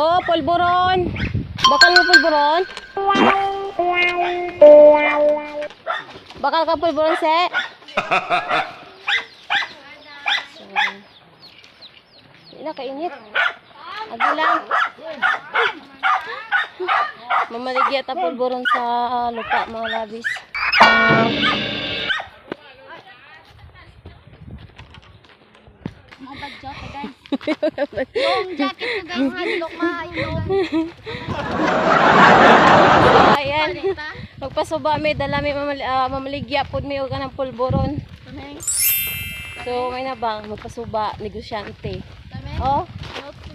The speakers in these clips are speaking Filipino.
Oh, pulburon. Bakal mo pulburon? Bakal ka pulburon, se? Hindi na kainit. Agi lang. Mamaligya ta pulburon sa lupa, mga labis. Mga badjot, eh, guys. Yung jacket ko, guys, hadlok mahayong. Ayan. Magpasuba may dala may mamali, ah, mamaligya pod may og kanang pulburon. Tamay. So may na ba magpasuba negosyante. Tamay. Oh,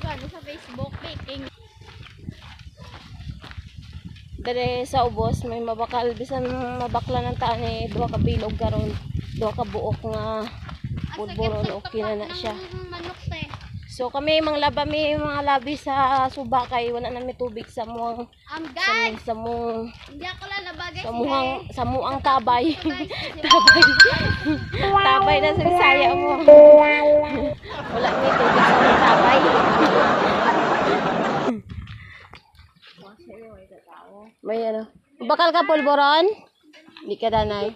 ba sa Facebook, baking. dere sa ubos may mabakal bisan mabakla ng taan ni duha ka bilog karon. Duha ka buok nga pulburon okay na na siya. So kami mga laba may mga labi sa suba kay wala na may tubig sa muang Um, sa, guys, sa muang hindi ako lalaba, guys. sa muang sa muang tabay. Tabay. tabay na sa Bisaya mo. Wala may tubig sa mga tabay. May ano. Bakal ka pulboron? Hindi ka danay.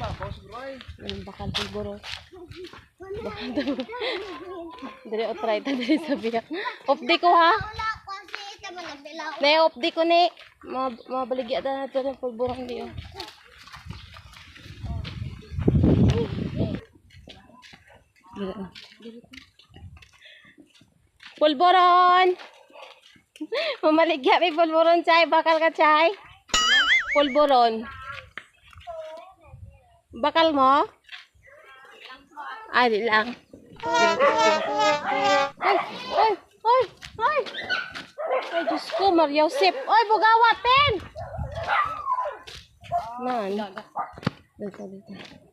May bakal pulboron. Bakal daw. Dili o try ta dili sa biyak. Off di ko ha. Ne off di ko ni. Ma- Mabaligya ta na ito ng pulboron di. Pulboron! Mamaligya may pulboron chay. Bakal ka chay? Pulboron. Bakal mo? Ay, di lang. Ay, ay, ay, ay. Ay, Diyos ko, Maria Josep. Ay, bugawatin! Man. Dito, dito.